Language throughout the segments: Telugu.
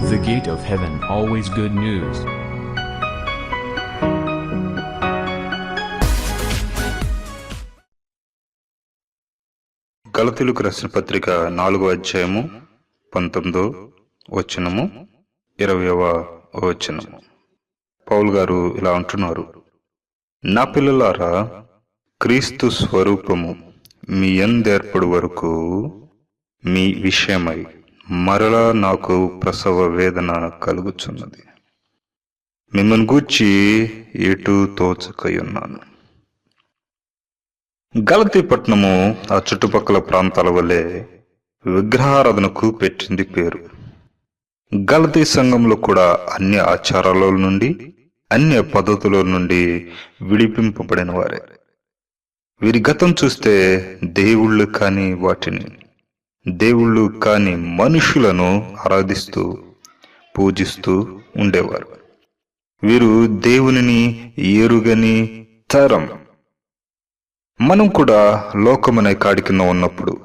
The gate of heaven, always good news. గలతులకు రాసిన పత్రిక నాలుగో అధ్యాయము పంతొమ్మిదో వచనము ఇరవయవ వచనము పౌల్ గారు ఇలా అంటున్నారు నా పిల్లలారా క్రీస్తు స్వరూపము మీ ఎందేర్పడు వరకు మీ విషయమై మరలా నాకు ప్రసవ వేదన కలుగుచున్నది. మిమ్మల్ని గూర్చి ఎటు తోచకై ఉన్నాను గలతీ పట్టణము ఆ చుట్టుపక్కల ప్రాంతాల వలె విగ్రహారాధనకు పెట్టింది పేరు. గలతీ సంఘంలో కూడా అన్ని ఆచారాల నుండి అన్య పద్ధతుల నుండి విడిపింపబడిన వారే. వీరి గతం చూస్తే దేవుళ్ళు కాని వాటిని దేవుళ్ళు కాని మనుషులను ఆరాధిస్తూ పూజిస్తూ ఉండేవారు. వీరు దేవునిని ఎరుగని తరం. మనం కూడా లోకం అనే కాడి కింద ఉన్నప్పుడు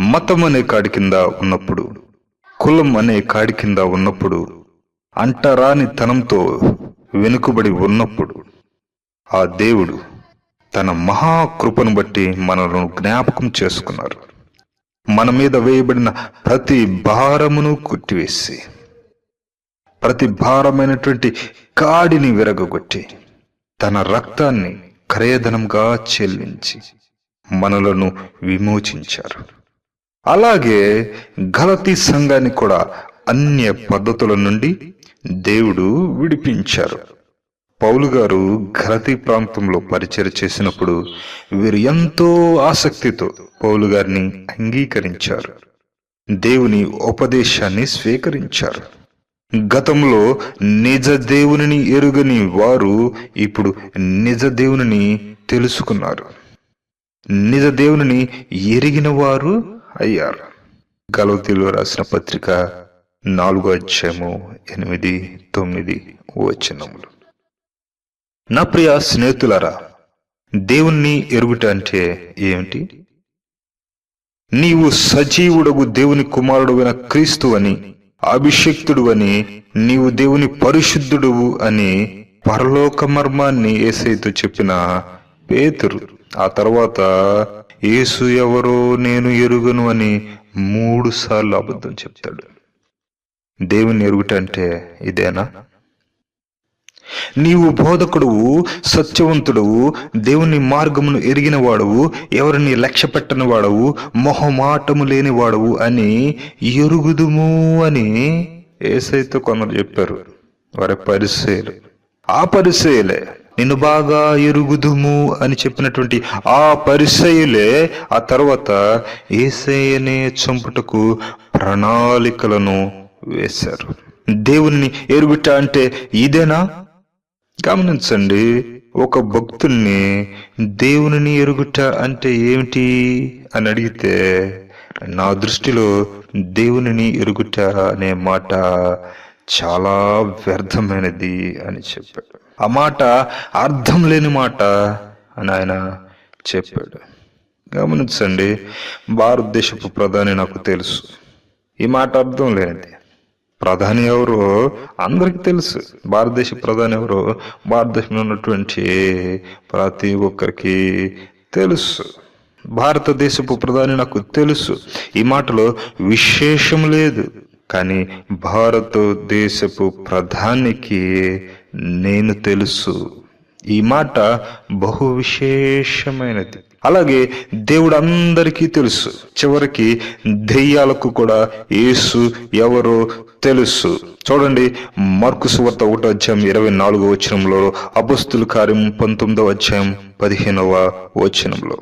మతం అనే కాడి కింద ఉన్నప్పుడు కులం అనే కాడి కింద ఉన్నప్పుడు అంటరాని తనంతో వెనుకబడి ఉన్నప్పుడు ఆ దేవుడు తన మహాకృపను బట్టి మనలను జ్ఞాపకం చేసుకున్నారు. మన మీద వేయబడిన ప్రతి భారమును కొట్టివేసి ప్రతి భారమైనటువంటి కాడిని విరగగొట్టి తన రక్తాన్ని క్రయధనంగా చెల్లించి మనలను విమోచించారు. అలాగే గలతీ సంఘాన్ని కూడా అన్య పద్ధతుల నుండి దేవుడు విడిపించారు. పౌలు గారు గలతీ ప్రాంతంలో పరిచయం చేసినప్పుడు వీరు ఎంతో ఆసక్తితో పౌలు గారిని అంగీకరించారు. దేవుని ఉపదేశాన్ని స్వీకరించారు. గతంలో నిజ దేవునిని ఎరుగని వారు ఇప్పుడు నిజ దేవునిని తెలుసుకున్నారు. నిజ దేవునిని ఎరిగిన వారు అయ్యారు. గలవతిలో రాసిన పత్రిక నాలుగో అధ్యాయము ఎనిమిది తొమ్మిది వచనములు. నా ప్రియ స్నేహితులారా దేవుణ్ణి ఎరుగుట అంటే ఏమిటి? నీవు సజీవుడగు దేవుని కుమారుడువైన క్రీస్తు అని అభిషక్తుడు అని నీవు దేవుని పరిశుద్ధుడువు అని పరలోక మర్మాన్ని ఏసైతో చెప్పిన పేతురు. ఆ తర్వాత యేసు ఎవరో నేను ఎరుగను అని మూడు సార్లు అబద్ధం చెప్తాడు. దేవుని ఎరుగుట అంటే ఇదేనా? నీవు బోధకుడువు సత్యవంతుడవు దేవుని మార్గమును ఎరిగిన వాడవు ఎవరిని లక్ష్య పెట్టని వాడవు మొహమాటము లేని వాడవు అని ఎరుగుదుము అని ఏసైతే కొందరు చెప్పారు. వారి పరిశీలు ఆ పరిశీలే నిన్ను బాగా ఎరుగుదుము అని చెప్పినటువంటి ఆ పరిసయులే ఆ తర్వాత ఏసయ్యనే చంపుటకు ప్రణాళికలను వేశారు. దేవుణ్ణి ఎరుగుట అంటే ఇదేనా? గమనించండి ఒక భక్తుల్ని దేవునిని ఎరుగుట అంటే ఏమిటి అని అడిగితే నా దృష్టిలో దేవునిని ఎరుగుట అనే మాట చాలా వ్యర్థమైనది అని చెప్పాడు. ఆ మాట అర్థం లేని మాట అని ఆయన చెప్పాడు. గమనించండి భారతదేశపు ప్రధాని నాకు తెలుసు. ఈ మాట అర్థం లేనిది. ప్రధాని ఎవరో? అందరికి తెలుసు. భారతదేశ ప్రధాని ఎవరో? భారతదేశంలో ఉన్నటువంటి ప్రతి ఒక్కరికి తెలుసు. భారతదేశపు ప్రధాని నాకు తెలుసు. ఈ మాటలో విశేషం లేదు. కానీ భారతదేశపు ప్రధానికి నేను తెలుసు. ఈ మాట బహు విశేషమైనది. అలాగే దేవుడు అందరికీ తెలుసు. చివరికి దెయ్యాలకు కూడా యేసు ఎవరో తెలుసు. చూడండి మార్కు సువార్త ఒకటో అధ్యాయం ఇరవై నాలుగో వచనంలో అపస్తుల కార్యం పంతొమ్మిదవ అధ్యాయం పదిహేనవ వచనంలో.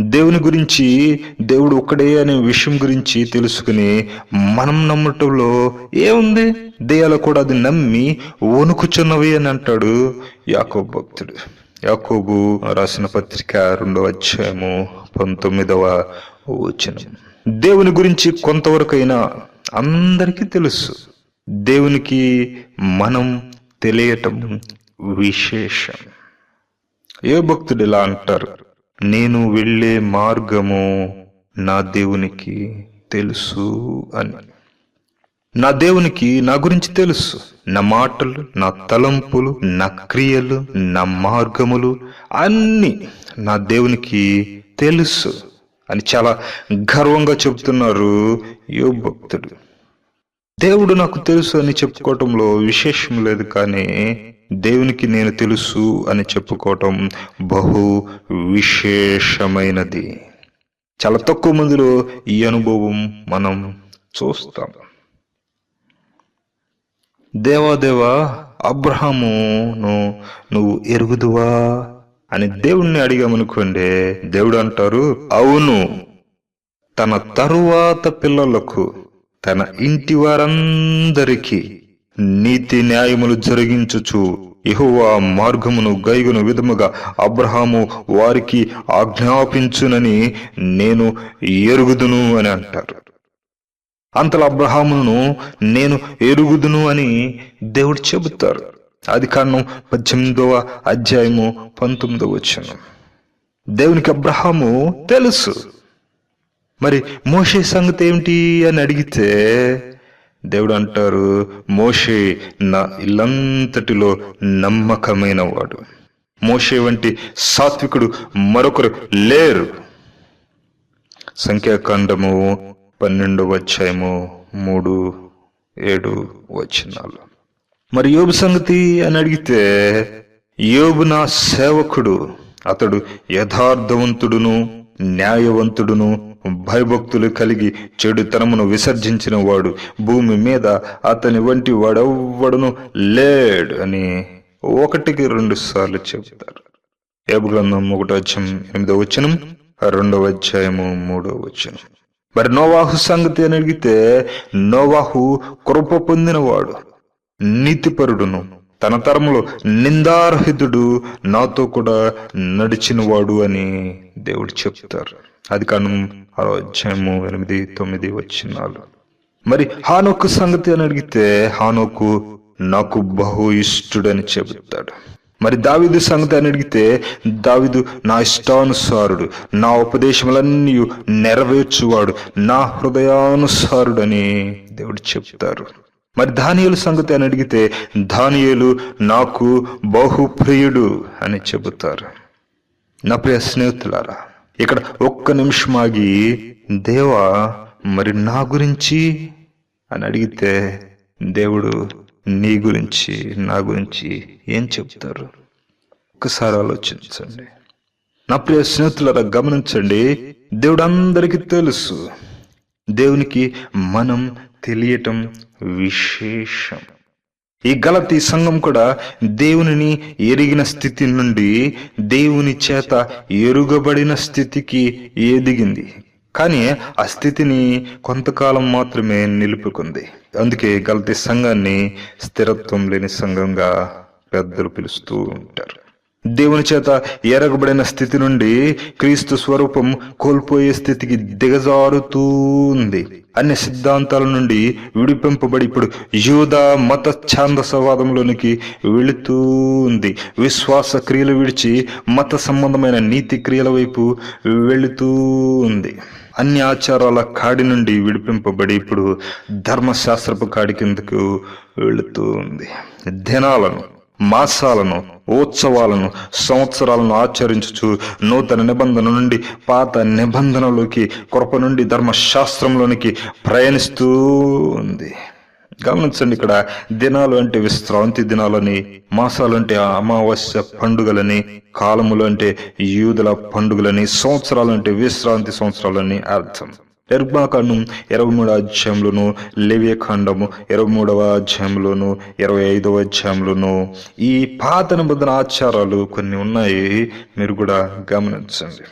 దేవుని గురించి దేవుడు ఒక్కడే అనే విషయం గురించి తెలుసుకుని మనం నమ్మటంలో ఏముంది? దెయ్యాలు కూడా అది నమ్మి వణుకుచున్నవి అని అంటాడు యాకో భక్తుడు. యాకోబు రాసిన పత్రిక రెండవ అధ్యాయము పంతొమ్మిదవ వచనం. దేవుని గురించి కొంతవరకైనా అందరికీ తెలుసు. దేవునికి మనం తెలియటం విశేషం. ఏ భక్తుడు ఇలా అంటారు? నేను వెళ్ళే మార్గము నా దేవునికి తెలుసు అని. నా దేవునికి నా గురించి తెలుసు. నా మాటలు నా తలంపులు నా క్రియలు నా మార్గములు అన్నీ నా దేవునికి తెలుసు అని చాలా గర్వంగా చెబుతున్నారు యో భక్తుడు. దేవుడు నాకు తెలుసు అని చెప్పుకోవటంలో విశేషం లేదు కానీ దేవునికి నేను తెలుసు అని చెప్పుకోవటం బహు విశేషమైనది. చాలా తక్కువ మందిలో ఈ అనుభవం మనం చూస్తాం. దేవాదేవా అబ్రహామును నువ్వు ఎరుగుదువా? అని దేవుణ్ణి అడిగామనుకోండి దేవుడు అంటారు అవును. తన తరువాత పిల్లలకు తన ఇంటి వారందరికీ నీతి న్యాయములు జరిగించుచు యెహోవా మార్గమును గైగును విధముగా అబ్రహాము వారికి ఆజ్ఞాపించునని నేను ఎరుగుదును అని అంటారు. అంతలో అబ్రహామును నేను ఎరుగుదును అని దేవుడు చెబుతారు. అది కారణం పద్దెనిమిదవ అధ్యాయము పంతొమ్మిదవ వచ్చాను దేవునికి అబ్రహాము తెలుసు. మరి మోషే సంగతి ఏమిటి అని అడిగితే దేవుడు అంటారు మోషే నా ఇల్లంతటిలో నమ్మకమైన వాడు మోషే వంటి సాత్వికుడు మరొకరు లేరు. సంఖ్యాకాండము పన్నెండవ అధ్యాయము మూడు ఏడు వచనాలు. మరి యోబు సంగతి అని అడిగితే యోబు నా సేవకుడు అతడు యథార్థవంతుడును న్యాయవంతుడును భయభక్తులు కలిగి చెడుతనమును విసర్జించిన వాడు భూమి మీద అతని వంటి వాడెవ్వడను లేడు అని ఒకటికి రెండు సార్లు చెబుతారు. ఏబు గ్రంథం ఒకటో అధ్యాయం ఎనిమిదో వచనం రెండవ అధ్యాయము మూడో వచనం. మరి నోవాహు సంగతి అని అడిగితే నోవాహు కృప పొందినవాడు నీతిపరుడును. తన తరములో నిందార్హితుడు నాతో కూడా నడిచినవాడు అని దేవుడు చెప్తారు. అది కాను ఆరో అధ్యాయము ఎనిమిది తొమ్మిది వచ్చినాలు మరి హానోకు సంగతి అని అడిగితే హానోకు నాకు బహు ఇష్టుడని చెబుతాడు. మరి దావిదు సంగతి అని అడిగితే దావిదు నా ఇష్టానుసారుడు నా ఉపదేశములన్నీ నెరవేర్చువాడు నా హృదయానుసారుడని దేవుడు చెప్తారు. మరి ధానియలు సంగతి అని అడిగితే ధానియులు నాకు బహుప్రియుడు అని చెబుతారు. నా ప్రియ స్నేహితులారా ఇక్కడ ఒక్క నిమిషం ఆగి దేవా మరి నా గురించి? అని అడిగితే దేవుడు నీ గురించి నా గురించి ఏం చెప్తారు? ఒక్కసారి ఆలోచించండి. నా ప్రియ స్నేహితులరా గమనించండి. దేవుడు అందరికీ తెలుసు. దేవునికి మనం తెలియటం విశేషం. ఈ గలతీ సంఘం కూడా దేవునిని ఎరిగిన స్థితి నుండి దేవుని చేత ఎరుగబడిన స్థితికి ఎదిగింది. కానీ ఆ స్థితిని కొంతకాలం మాత్రమే నిలుపుకుంది. అందుకే గల్తీ సంఘాన్ని స్థిరత్వం లేని సంఘంగా పెద్దలు పిలుస్తూ ఉంటారు. దేవుని చేత ఎరగబడిన స్థితి నుండి క్రీస్తు స్వరూపం కోల్పోయే స్థితికి దిగజారుతూ ఉంది. అన్ని సిద్ధాంతాల నుండి విడిపింపబడి ఇప్పుడు యూద మత ఛాందసవాదంలోనికి వెళుతూ ఉంది. విశ్వాస క్రియలు విడిచి మత సంబంధమైన నీతి క్రియల వైపు వెళుతూ ఉంది. అన్ని ఆచారాల కాడి నుండి విడిపింపబడి ఇప్పుడు ధర్మశాస్త్రపు కాడి కిందకు వెళుతూ ఉంది. దినాలను మాసాలను ఉత్సవాలను సంవత్సరాలను ఆచరించుచు నూతన నిబంధన నుండి పాత నిబంధనలోకి కృప నుండి ధర్మశాస్త్రంలోనికి ప్రయాణిస్తూ ఉంది. గమనించండి ఇక్కడ దినాలు అంటే విశ్రాంతి దినాలని మాసాలు అంటే అమావాస్య పండుగలని కాలములు అంటే యూదుల పండుగలని సంవత్సరాలు అంటే విశ్రాంతి సంవత్సరాలని అర్థం. నిర్మాకాండం ఇరవై మూడవ అధ్యాయంలోను లేవ్యకాండము ఇరవై మూడవ అధ్యాయంలోను ఇరవై ఐదవ అధ్యాయంలోను ఈ పాత నిబంధన ఆచారాలు కొన్ని ఉన్నాయి మీరు కూడా గమనించండి.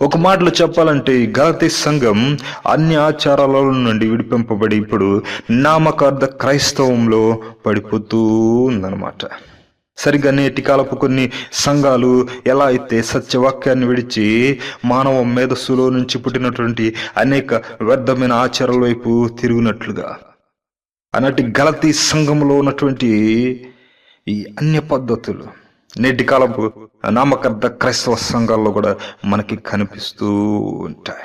ఒక మాటలో చెప్పాలంటే ఈ గలతీ సంఘం అన్ని ఆచారాల నుండి విడిపింపబడి ఇప్పుడు నామకార్థ క్రైస్తవంలో పడిపోతూ ఉందన్నమాట. సరిగ్గా నేటి కాలపు కొన్ని సంఘాలు ఎలా అయితే సత్యవాక్యాన్ని విడిచి మానవ మేధస్సులో నుంచి పుట్టినటువంటి అనేక వ్యర్థమైన ఆచారాల వైపు తిరిగినట్లుగా. అన్నటి గలతీ సంఘంలో ఉన్నటువంటి ఈ అన్య పద్ధతులు నేటి కాలపు నామకర్ద క్రైస్తవ సంఘాల్లో కూడా మనకి కనిపిస్తూ ఉంటాయి.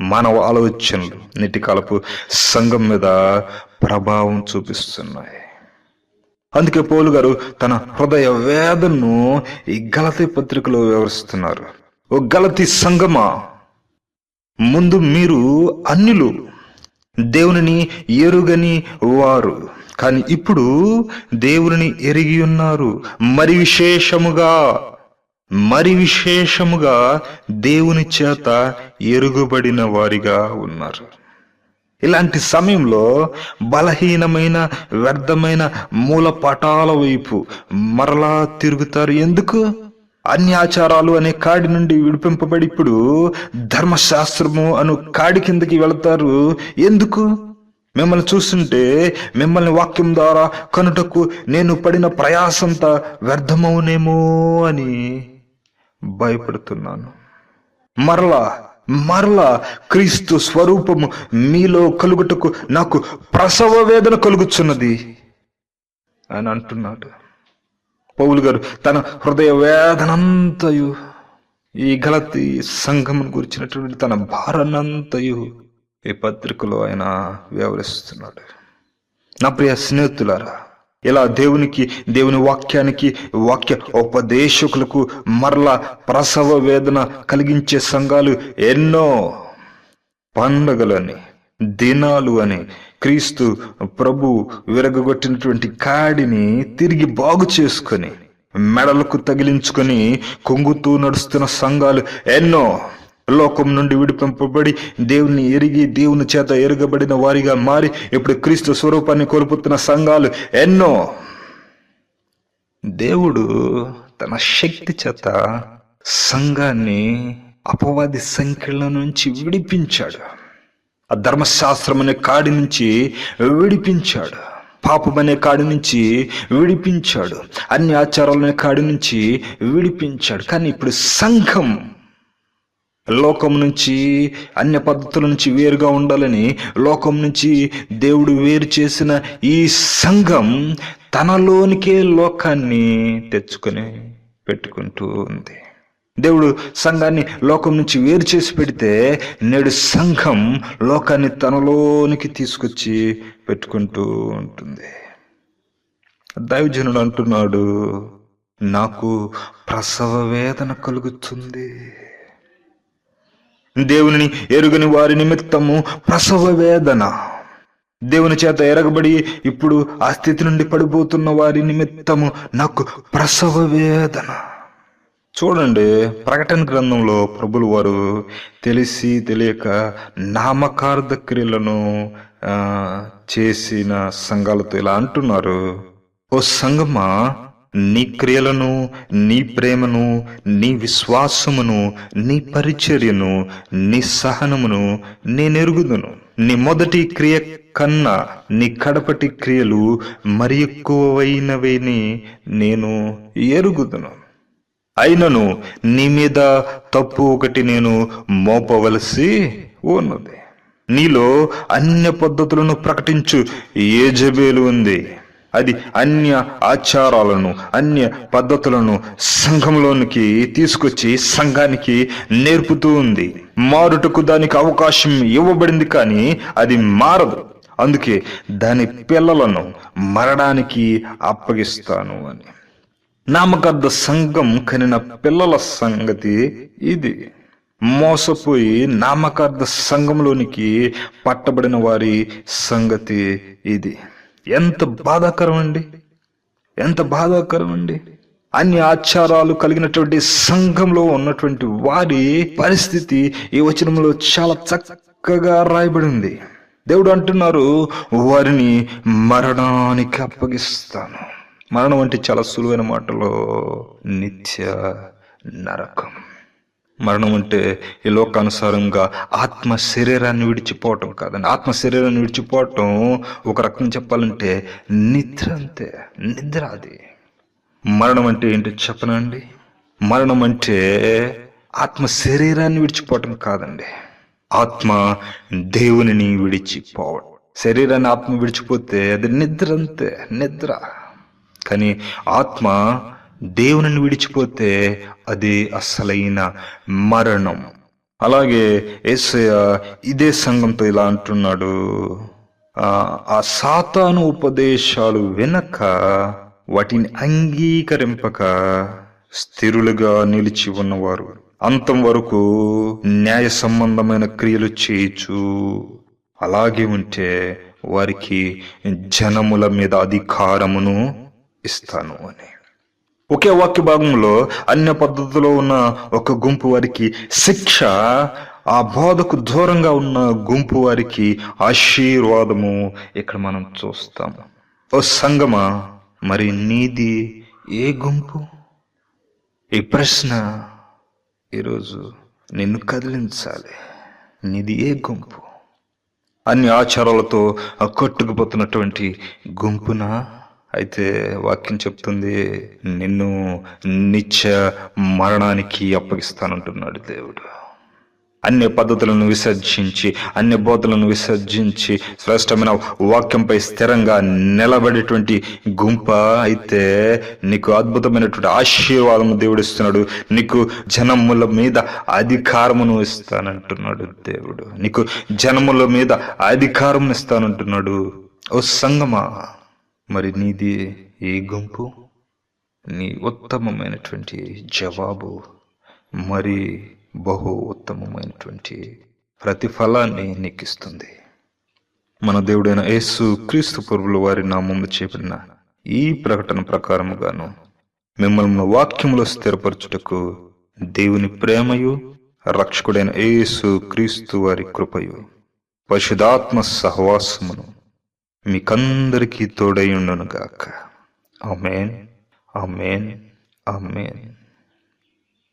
మానవ ఆలోచనలు నేటి కాలపు సంఘం మీద ప్రభావం చూపిస్తున్నాయి. అందుకే పౌలు గారు తన హృదయ వేదనను ఈ గలతీ పత్రికలో వివరిస్తున్నారు. ఓ గలతీ సంగమా ముందు మీరు అన్యులు దేవునిని ఎరుగని వారు. కానీ ఇప్పుడు దేవుని ఎరిగి ఉన్నారు. మరి విశేషముగా మరి విశేషముగా దేవుని చేత ఎరుగుబడిన వారిగా ఉన్నారు. ఇలాంటి సమయంలో బలహీనమైన వ్యర్థమైన మూల పటాల వైపు మరలా తిరుగుతారు. ఎందుకు? అన్యాచారాలు అనే కాడి నుండి విడిపింపబడి ఇప్పుడు ధర్మశాస్త్రము అను కాడి కిందకి వెళతారు. ఎందుకు? మిమ్మల్ని చూస్తుంటే మిమ్మల్ని వాక్యం ద్వారా కనుటకు నేను పడిన ప్రయాసంతా వ్యర్థమవునేమో అని భయపడుతున్నాను. మరలా మరలా క్రీస్తు స్వరూపము మీలో కలుగుటకు నాకు ప్రసవ వేదన కలుగుచున్నది అని అంటున్నాడు. పౌలు గారు తన హృదయ వేదనంతయు ఈ గలతి సంఘం గురించినటువంటి తన భారనంతయు ఈ పత్రికలో ఆయన వివరిస్తున్నాడు నా ప్రియ స్నేహితులారా ఇలా దేవునికి దేవుని వాక్యానికి వాక్య ఉపదేశకులకు మరల ప్రసవ వేదన కలిగించే సంఘాలు ఎన్నో పండగలని దినాలు అని క్రీస్తు ప్రభు విరగగొట్టినటువంటి కాడిని తిరిగి బాగు చేసుకొని మెడలకు తగిలించుకొని కొంగుతూ నడుస్తున్న సంఘాలు ఎన్నో లోకం నుండి విడిపింపబడి దేవుని ఎరిగి దేవుని చేత ఎరగబడిన వారిగా మారి ఇప్పుడు క్రీస్తు స్వరూపాన్ని కోల్పోతున్న సంఘాలు ఎన్నో. దేవుడు తన శక్తి చేత సంఘాన్ని అపవాది సంఖ్యల నుంచి విడిపించాడు. ఆ ధర్మశాస్త్రం అనే కాడి నుంచి విడిపించాడు. పాపం అనే కాడి నుంచి విడిపించాడు. అన్ని ఆచారాలనే కాడి నుంచి విడిపించాడు. కానీ ఇప్పుడు సంఘం లోకం నుంచి అన్య పద్ధతుల నుంచి వేరుగా ఉండాలని లోకం నుంచి దేవుడు వేరు చేసిన ఈ సంఘం తనలోనికే లోకాన్ని తెచ్చుకొని పెట్టుకుంటూ ఉంది. దేవుడు సంఘాన్ని లోకం నుంచి వేరు చేసి పెడితే నేడు సంఘం లోకాన్ని తనలోనికి తీసుకొచ్చి పెట్టుకుంటూ ఉంటుంది. దైవజనుడు అంటున్నాడు నాకు ప్రసవ వేదన కలుగుతుంది. దేవుని ఎరుగని వారి నిమిత్తము ప్రసవ వేదన. దేవుని చేత ఎరగబడి ఇప్పుడు ఆ స్థితి నుండి పడిపోతున్న వారి నిమిత్తము నాకు ప్రసవ వేదన. చూడండి ప్రకటన గ్రంథంలో ప్రభులు వారు తెలిసి తెలియక నామకార్థ క్రియలను చేసిన సంఘాలతో ఇలా అంటున్నారు. ఓ సంగమా నీ క్రియలను నీ ప్రేమను నీ విశ్వాసమును నీ పరిచర్యను నీ సహనమును నేనెరుగుదును నీ మొదటి క్రియ కన్నా నీ కడపటి క్రియలు మరి ఎక్కువైనవేని నేను ఎరుగుదును. అయినను నీ మీద తప్పు ఒకటి నేను మోపవలసి ఉన్నది. నీలో అన్య పద్ధతులను ప్రకటించు. ఏజబేలు ఉంది? అది అన్య ఆచారాలను అన్య పద్ధతులను సంఘంలోనికి తీసుకొచ్చి సంఘానికి నేర్పుతూ ఉంది. మారుటకు దానికి అవకాశం ఇవ్వబడింది కానీ అది మారదు. అందుకే దాని పిల్లలను మరణానికి అప్పగిస్తాను అని. నామకార్థ సంఘం కనిన పిల్లల సంగతి ఇది. మోసపోయి నామకార్థ సంఘంలోనికి పట్టబడిన వారి సంగతి ఇది. ఎంత బాధాకరం అండి ఎంత బాధాకరం అండి అన్ని ఆచారాలు కలిగినటువంటి సంఘంలో ఉన్నటువంటి వారి పరిస్థితి ఈ వచనంలో చాలా చక్కగా రాయబడి ఉంది దేవుడు అంటున్నారు వారిని మరణానికి అప్పగిస్తాను. మరణం అంటే చాలా సులువైన మాటలో నిత్య నరకం. మరణం అంటే ఈ లోకానుసారంగా ఆత్మ శరీరాన్ని విడిచిపోవటం కాదండి. ఆత్మ శరీరాన్ని విడిచిపోవటం ఒక రకం చెప్పాలంటే నిద్ర అంతే. నిద్ర అది. మరణం అంటే ఏంటి చెప్పనండి? మరణం అంటే ఆత్మ శరీరాన్ని విడిచిపోవటం కాదండి. ఆత్మ దేవునిని విడిచిపోవడం శరీరాన్ని ఆత్మ విడిచిపోతే అది నిద్ర అంతే. నిద్ర. కానీ ఆత్మ దేవుని విడిచిపోతే అది అసలైన మరణం. అలాగే యేసయ్య ఇదే సంఘంతో ఇలా అంటున్నాడు. ఆ, సాతాను ఉపదేశాలు వెనక వాటిని అంగీకరింపక స్థిరులుగా నిలిచి ఉన్నవారు. అంతం వరకు న్యాయ సంబంధమైన క్రియలు చేయొచ్చు అలాగే ఉంటే వారికి జనముల మీద అధికారమును ఇస్తాను అని. ఒకే వాక్య భాగంలో అన్య పద్ధతిలో ఉన్న ఒక గుంపు వారికి శిక్ష ఆ బోధకు దూరంగా ఉన్న గుంపు వారికి ఆశీర్వాదము ఇక్కడ మనం చూస్తాము. ఓ సంగమా మరి నీది ఏ గుంపు? ఈ ప్రశ్న ఈరోజు నిన్ను కదిలించాలి. నీది ఏ గుంపు? అన్ని ఆచారాలతో కొట్టుకుపోతున్నటువంటి గుంపున? అయితే వాక్యం చెప్తుంది నిన్ను నిత్య మరణానికి అప్పగిస్తానంటున్నాడు దేవుడు. అన్ని పద్ధతులను విసర్జించి అన్ని బోధలను విసర్జించి శ్రేష్టమైన వాక్యంపై స్థిరంగా నిలబడేటువంటి గుంప అయితే నీకు అద్భుతమైనటువంటి ఆశీర్వాదము దేవుడు ఇస్తున్నాడు. నీకు జనముల మీద అధికారమును ఇస్తానంటున్నాడు దేవుడు. నీకు జనముల మీద అధికారం ఇస్తానంటున్నాడు. ఓ సంగమా! మరి నీది ఏ గుంపు? నీ ఉత్తమమైనటువంటి జవాబు మరి బహు ఉత్తమమైనటువంటి ప్రతిఫలాన్ని నెక్కిస్తుంది మన దేవుడైన యేసు క్రీస్తు పొరుగుల వారి నామము చేపడిన ఈ ప్రకటన ప్రకారముగాను మిమ్మల్ని వాక్యములో స్థిరపరచుటకు దేవుని ప్రేమయు రక్షకుడైన యేసు క్రీస్తు వారి కృపయు పశుధాత్మ సహవాసమును మీకందరికీ తోడై ఉండును గాక. ఆమెన్. ఆమెన్. ఆమెన్.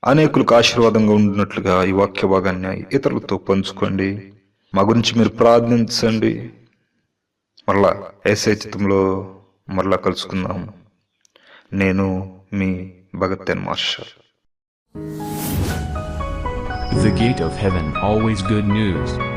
అనేకులకు ఆశీర్వాదంగా ఉండినట్లుగా ఈ వాక్య భాగాన్ని ఇతరులతో పంచుకోండి. మా గురించి మీరు ప్రార్థించండి. మరలా ఏసై చిత్తంలో మరలా కలుసుకుందాం. నేను మీ Bhagat Marshal. The Gate of Heaven always good news.